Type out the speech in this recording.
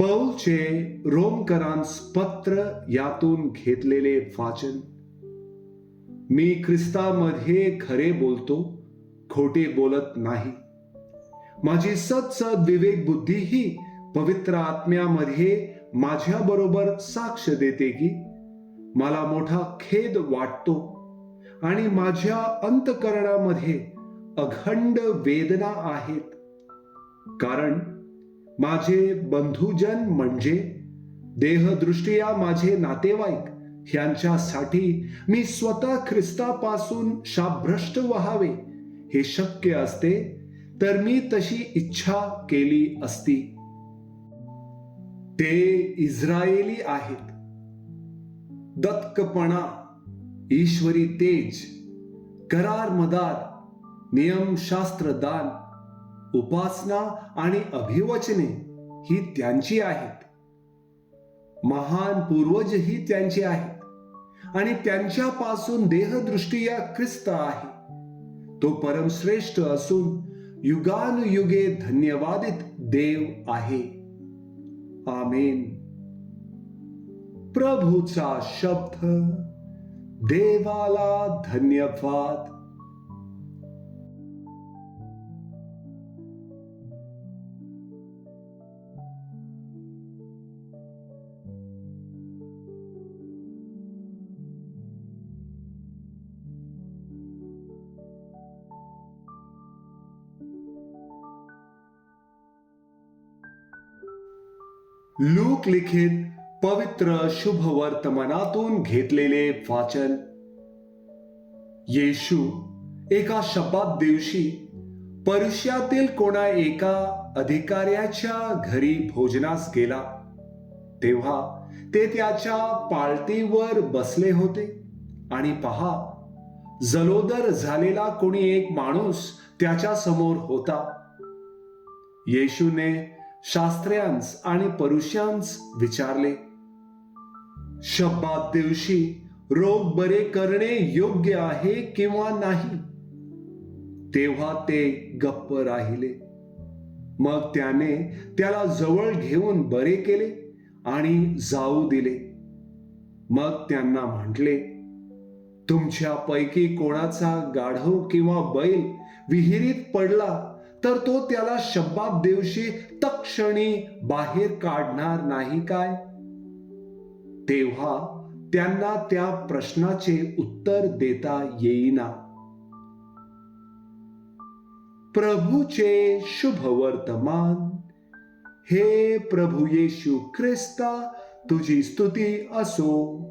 पौलचे रोमकरांस पत्र यातून घेतलेले वाचन. मी ख्रिस्तामध्ये खरे बोलतो खोटे बोलत नाही. माझी सतसद विवेक बुद्धी ही पवित्र आत्म्यामध्ये माझ्या बरोबर साक्ष देते की मला मोठा खेद वाटतो आणि माझ्या अंतकरणामध्ये अखंड वेदना आहेत. कारण माझे बंधुजन म्हणजे देहदृष्टिया माझे नातेवाईक ह्यांच्यासाठी मी स्वतः ख्रिस्तापासून शाभ्रष्ट व्हावे हे शक्य असते तर मी तशी इच्छा केली असती. ते इस्रायली आहेत. दत्कपणा ईश्वरी तेज करार मदार नियमशास्त्र दान उपासना आणि अभिवचने ही त्यांची आहेत. महान पूर्वज ही त्यांचे आहेत आणि त्यांच्यापासून देहदृष्टीया ख्रिस्त आहे. तो परमश्रेष्ठ असून युगानुयुगे धन्यवादित देव आहे. आमेन. प्रभूचा शब्द देवाला धन्यवाद. लूक लिखित पवित्र शुभ वर्तमानातून घेतलेले वाचन. येशू एका शब्दात दिवशी परुष्यातील कोणा एका अधिकाऱ्याच्या घरी भोजनास गेला. तेव्हा ते त्याच्या पाळतीवर बसले होते आणि पहा जलोदर झालेला कोणी एक माणूस त्याच्यासमोर होता. येशूने शास्त्र्यांस आणि परुषांस विचारले. शब्दात दिवशी रोग बरे करणे योग्य आहे किंवा नाही? तेव्हा ते गप्प राहिले. मग त्याने त्याला जवळ घेऊन बरे केले आणि जाऊ दिले. मग त्यांना म्हटले तुमच्यापैकी कोणाचा गाढव किंवा बैल विहिरीत पडला तर तो त्याला शब्दात दिवशी तक्षणी बाहेर काढणार नाही काय? तेव्हा त्यांना त्या प्रश्नाचे उत्तर देता येईना. प्रभूचे शुभ वर्तमान हे प्रभू येशू ख्रिस्ता तुझी स्तुती असो.